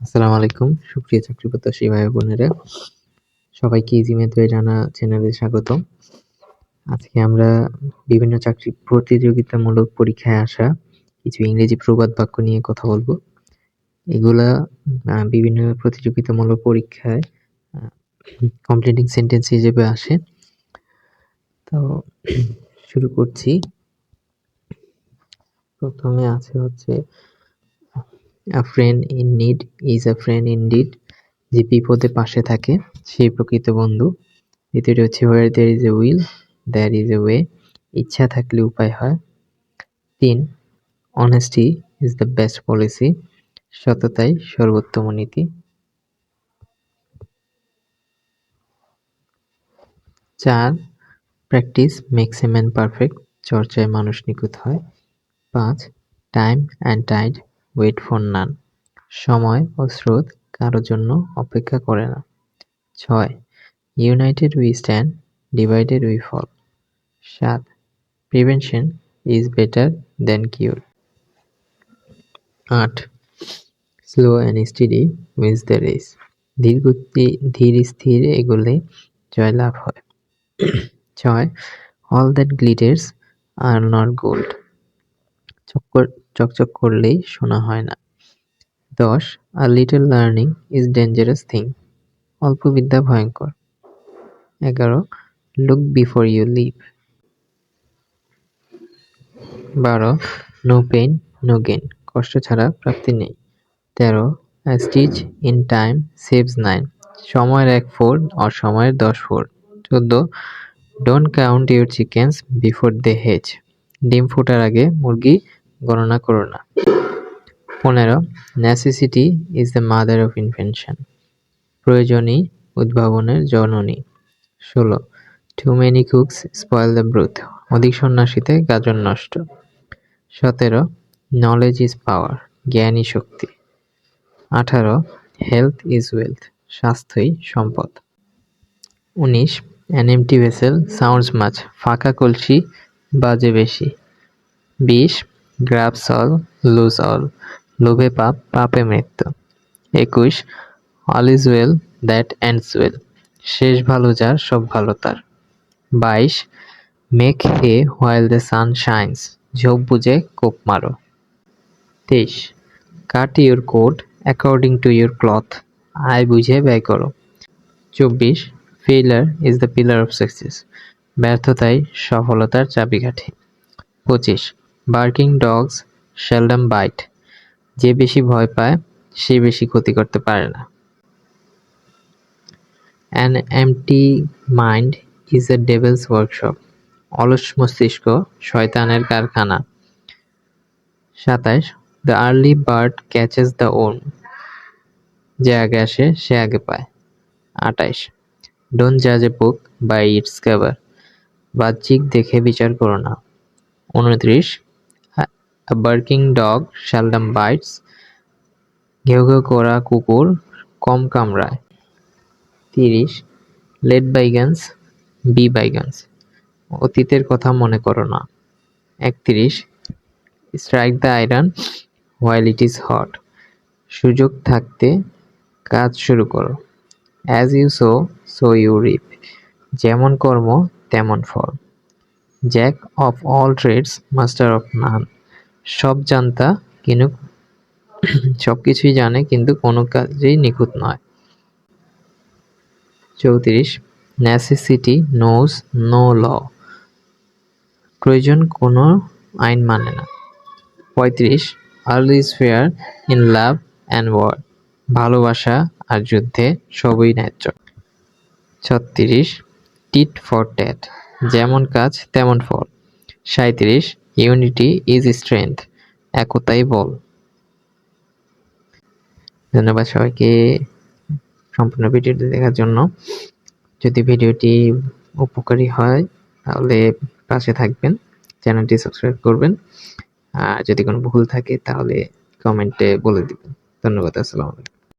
আসসালামু আলাইকুম। সুপ্রিয় চাকরি প্রত্যাশী ভাই বোনেরা, সবাইকে ইজি মেথডে জানা চ্যানেলে স্বাগত আজকে আমরা বিভিন্ন চাকরি প্রতিযোগিতামূলক পরীক্ষায় আসা কিছু ইংরেজি প্রবাদ বাক্য নিয়ে কথা বলব। এগুলা বিভিন্ন প্রতিযোগিতামূলক পরীক্ষায় কমপ্লিটিং সেন্টেন্স হিসেবে আসে। তো, শুরু করছি। প্রথমে আছে হচ্ছে a friend in need is a friend in deed যে বিপদে পাশে থাকে, সেই প্রকৃত বন্ধু। দ্বিতীয়টি হচ্ছে where there is a will there is a way ইচ্ছা থাকলে উপায় হয়। তিন honesty is the best policy সততাই সর্বোত্তম নীতি। চার practice makes a man perfect চর্চায় মানুষ নিখুঁত হয়। পাঁচ time and tide wait for none সময় ও স্রোত কারও জন্য অপেক্ষা করে না। ছয় united we stand divided we fall সাত prevention is better than cure আট slow and steady wins the race ধীর গতি, ধীর স্থির এগুলে জয়লাভ হয়। ছয় all that glitters are not gold চক্কর চকচক করলেই শোনা হয় না। দশ a little learning is dangerous thing অল্প বিদ্যা ভয়ঙ্কর। এগারো লুক বিফোর ইউ লিভ বারো নো পেন নো গেন কষ্ট ছাড়া প্রাপ্তি নেই। তেরো stitch in time saves nine সময়ের এক ফোর অসময়ের দশ ফোর চোদ্দ don't count your chickens before they hatch ডিম ফোটার আগে মুরগি গণনা করো না। পনেরো necessity is the mother of invention প্রয়োজনই উদ্ভাবনের জননী। ষোলো too many cooks spoil the broth অধিক সন্ন্যাসীতে গাজন নষ্ট। সতেরো নলেজ ইজ পাওয়ার জ্ঞানই শক্তি। আঠারো হেলথ ইজ ওয়েলথ স্বাস্থ্যই সম্পদ। উনিশ অ্যান এমটি ভেসেল সাউন্ডস মাছ ফাঁকা কলসি বাজে বেশি। বিশ গ্রাফস অল লুজ অল লোভে পাপ, পাপে মৃত্যু। একুশ all is well that ends well শেষ ভালো যার, সব ভালো তার। বাইশ, make hay while the sun shines, ঝোপ বুঝে কোপ মারো। তেইশ, cut your coat according to your cloth, আয় বুঝে ব্যয় করো। চব্বিশ, failure is the pillar of success, ব্যর্থতাই সফলতার চাবিকাঠি। পঁচিশ বার্কিং ডগস শেলডাম বাইট। যে বেশি ভয় পায়, সে বেশি ক্ষতি করতে পারে না। An empty mind is a devil's workshop অলস মস্তিষ্ক শয়তানের কারখানা। সাতাশ the early bird catches the worm যে আগে আসে, সে আগে পায়। আটাইশ ডোন্ট জাজ a book by its cover বাহ্যিক দেখে বিচার করো না। উনত্রিশ A barking dog seldom bites. ঘেউ ঘেউ করা কুকুর কম কামড়ায়। তিরিশ লেট বাইগান্স বি বাইগান্স অতীতের কথা মনে করো না। একত্রিশ strike the iron while it is hot সুযোগ থাকতে কাজ শুরু করো। As you sow so you reap যেমন কর্ম, তেমন ফল। Jack of all trades master of none সব জানতা, কিন্তু সব কিছুই জানে, কিন্তু কোনো কাজেই নিখুঁত নয়। চৌত্রিশ নেসেসিটি নোজ নো ল প্রয়োজন কোনো আইন মানে না। পঁয়ত্রিশ all is fair in love and war ভালোবাসা আর যুদ্ধে সবই ন্যায্য। ছত্রিশ টিট ফর ট্যাট যেমন কাজ, তেমন ফল। সাঁত্রিশ ইউনিটি ইজ স্ট্রেংথ একতাই বল। ধন্যবাদ সবাইকে সম্পূর্ণ ভিডিওটি দেখার জন্য। যদি ভিডিওটি উপকারী হয়, তাহলে পাশে থাকবেন, চ্যানেলটি সাবস্ক্রাইব করবেন। আর যদি কোনো ভুল থাকে, তাহলে কমেন্টে বলে দিবেন। ধন্যবাদ, আসসালামু আলাইকুম।